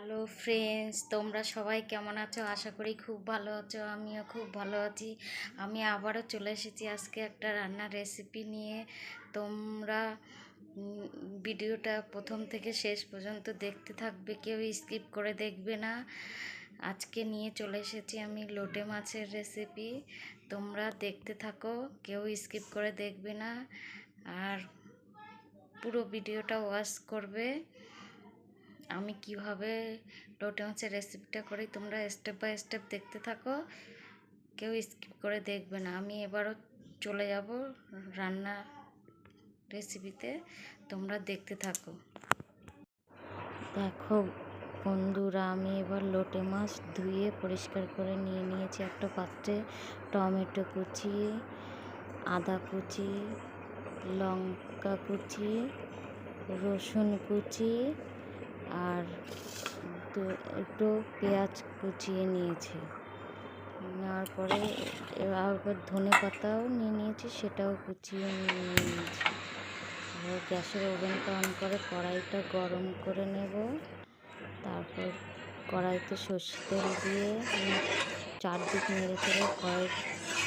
Hello friends তোমরা সবাই কেমন আছো? আশা করি খুব ভালো আছো, আমিও খুব ভালো আছি। আমি আবারও চলে এসেছি আজকে একটা রান্নার রেসিপি নিয়ে। তোমরা ভিডিওটা প্রথম থেকে শেষ পর্যন্ত দেখতে থাকবে, কেউ স্কিপ করে দেখবে না। আজকে নিয়ে চলে এসেছি আমি লোটে মাছের রেসিপি তোমরা দেখতে থাকো, কেউ স্কিপ করে দেখবে না। আর পুরো ভিডিওটা ওয়াচ করবে। আমি কীভাবে লোটে মাছের রেসিপিটা করি তোমরা স্টেপ বাই স্টেপ দেখতে থাকো। কেউ স্কিপ করে দেখবে না। আমি এবারও চলে যাব রান্না রেসিপিতে তোমরা দেখতে থাকো। দেখো বন্ধুরা, আমি এবার লোটে মাছ ধুয়ে পরিষ্কার করে নিয়ে নিয়েছি। একটা পাত্রে টমেটো কুচি, আদা কুচি, লঙ্কা কুচি, রসুন কুচি আর দু- একটু পেঁয়াজ কুচিয়ে নিয়েছি। নেওয়ার পরে এবার ধনে পাতাও নিয়ে নিয়েছি, সেটাও কুচিয়ে নিয়ে নিয়েছি। গ্যাসের ওভেনটা অন করে কড়াইটা গরম করে নেব। তারপর কড়াইতে সর্ষে তেল দিয়ে চারদিক নেড়ে চেড়ে কড়াই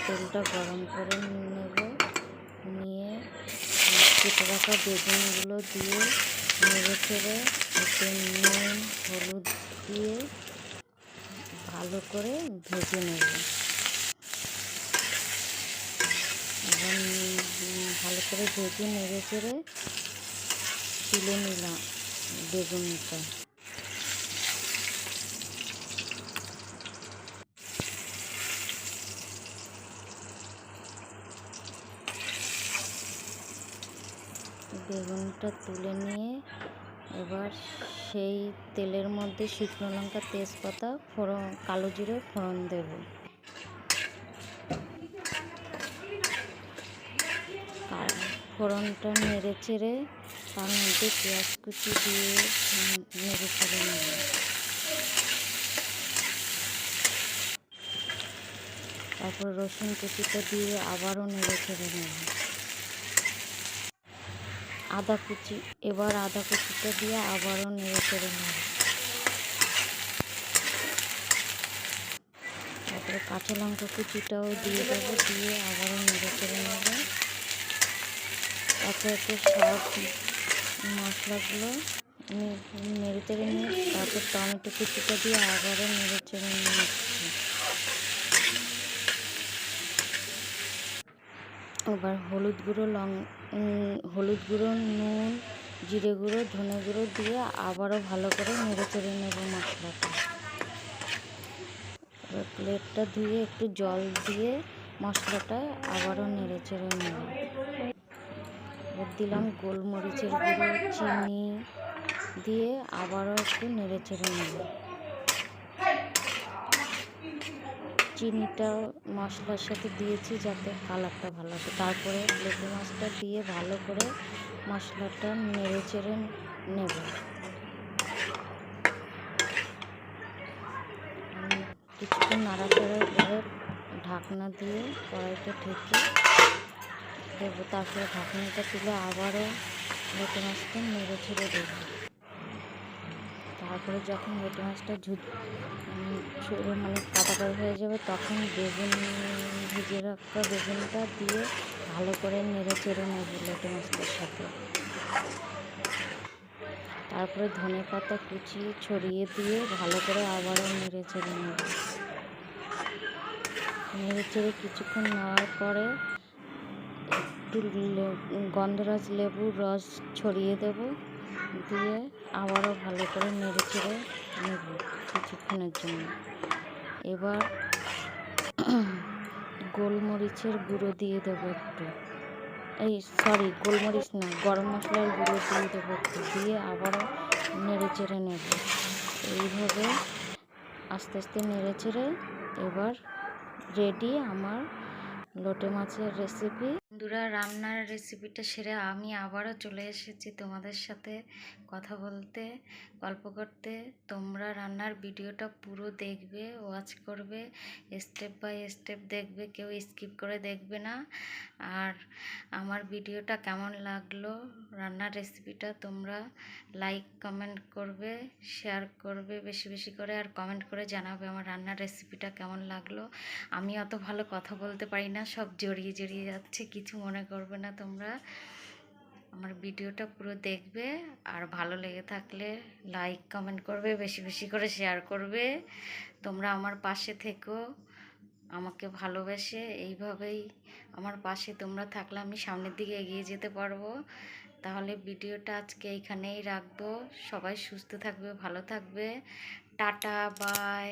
তেলটা গরম করে নেব। নিয়ে কেটে রাখা বেগুনগুলো দিয়ে নেড়ে চেড়ে এতে নুন, হলুদ দিয়ে ভালো করে ভেজে নেব। এবং ভালো করে ভেজে নেড়ে চেড়ে তুলে নিলাম বেগুনটা। বেগুনটা তুলে নিয়ে এবার সেই তেলের মধ্যে শুকনো লঙ্কা, তেজপাতা, ফোড়ন, কালো জিরে, ফোড়ন দেব। ফোড়নটা নেড়ে চেড়ে তার মধ্যে পেঁয়াজ কুচি দিয়ে নেড়ে চেড়ে নেব। তারপর রসুন কুচিটা দিয়ে আবারও নেড়ে চেড়ে নেব। আদা কুচি। এবার আদা কুচিটা দিয়ে আবারও নেড়ে চেড়ে নেব। তারপরে কাঁচা লঙ্কা কুচিটাও দিয়ে দেবো, দিয়ে আবারও নেড়ে চেড়ে নেব। একে একে সব মশলাগুলো নে- নেড়ে চেড়ে নিয়ে তারপর টমেটো কুচিটা দিয়ে আবারও নেড়ে চেড়ে নিচ্ছি। এবার হলুদ গুঁড়ো, লং হলুদ গুঁড়ো, নুন, জিরে গুঁড়ো, ধনে গুঁড়ো দিয়ে আবারও ভালো করে নেড়ে চেড়ে নেব মশলাটা। এবার প্লেটটা ধুয়ে একটু জল দিয়ে মশলাটা আবারও নেড়ে চেড়ে নেব। এবার দিলাম গোলমরিচের গুঁড়ো, চিনি দিয়ে আবারও একটু নেড়ে চেড়ে নেব। চিনিটাও মশলার সাথে দিয়েছি যাতে কালারটা ভালো আসে। তারপরে লেবু মাছটা দিয়ে ভালো করে মশলাটা নেড়ে চেড়ে নেব। কিছুক্ষণ নাড়াচাড়ার পরে ঢাকনা দিয়ে কড়াইটা ঢেকে দেবো। তারপরে ঢাকনাটা তুলে আবারও লেটে মাছটা নেড়ে ছেড়ে দেবো। তারপরে যখন লোটে মাছটা ঝু উম, ঝু- মানে কাটা হয়ে যাবে, তখন বেগুন ভেজে রাখা বেগুনটা দিয়ে ভালো করে নেড়ে চেড়ে নেব লোটে মাছটার সাথে। তারপরে ধনে পাতা কুচিয়ে ছড়িয়ে দিয়ে ভালো করে আবারও নেড়ে চেড়ে নেব। নেড়ে চেড়ে কিছুক্ষণ নেওয়ার পরে একটু গন্ধরাজ লেবুর রস ছড়িয়ে দেব। দিয়ে আবারও ভালো করে নেড়ে চেড়ে নেব কিছুক্ষণের জন্য। এবার গোলমরিচের গুঁড়ো দিয়ে দেবো একটু। এই সরি গোলমরিচ না, গরম মশলার গুঁড়ো দিয়ে দেবো একটু, দিয়ে আবারও নেড়ে চেড়ে নেব। এইভাবে আস্তে আস্তে নেড়ে চেড়ে এবার রেডি আমার লোটে মাছের রেসিপি বন্ধুরা, রান্নার রেসিপিটা সেরে আমি আবারও চলে এসেছি তোমাদের সাথে কথা বলতে, গল্প করতে। তোমরা রান্নার ভিডিওটা পুরো দেখবে ওয়াচ করবে স্টেপ বাই স্টেপ দেখবে, কেউ স্কিপ করে দেখবে না। আর আমার ভিডিওটা কেমন লাগল, রান্নার রেসিপিটা তোমরা লাইক কমেন্ট করবে শেয়ার করবে বেশি বেশি করে, আর কমেন্ট করে জানাবে আমার রান্নার রেসিপিটা কেমন লাগল। আমি অত ভালো কথা বলতে পারি না, সব জড়িয়ে জড়িয়ে যাচ্ছে কিছু মনে করবে না তোমরা। আমার ভিডিওটা পুরো দেখবে, আর ভালো লেগে থাকলে লাইক কমেন্ট করবে, বেশি বেশি করে শেয়ার করবে। তোমরা আমার পাশে থেকো, আমাকে ভালোবেসে। এইভাবেই আমার পাশে তোমরা থাকলে আমি সামনের দিকে এগিয়ে যেতে পারব। তাহলে ভিডিওটা আজকে এইখানেই রাখব। সবাই সুস্থ থাকবে, ভালো থাকবে। Tata bye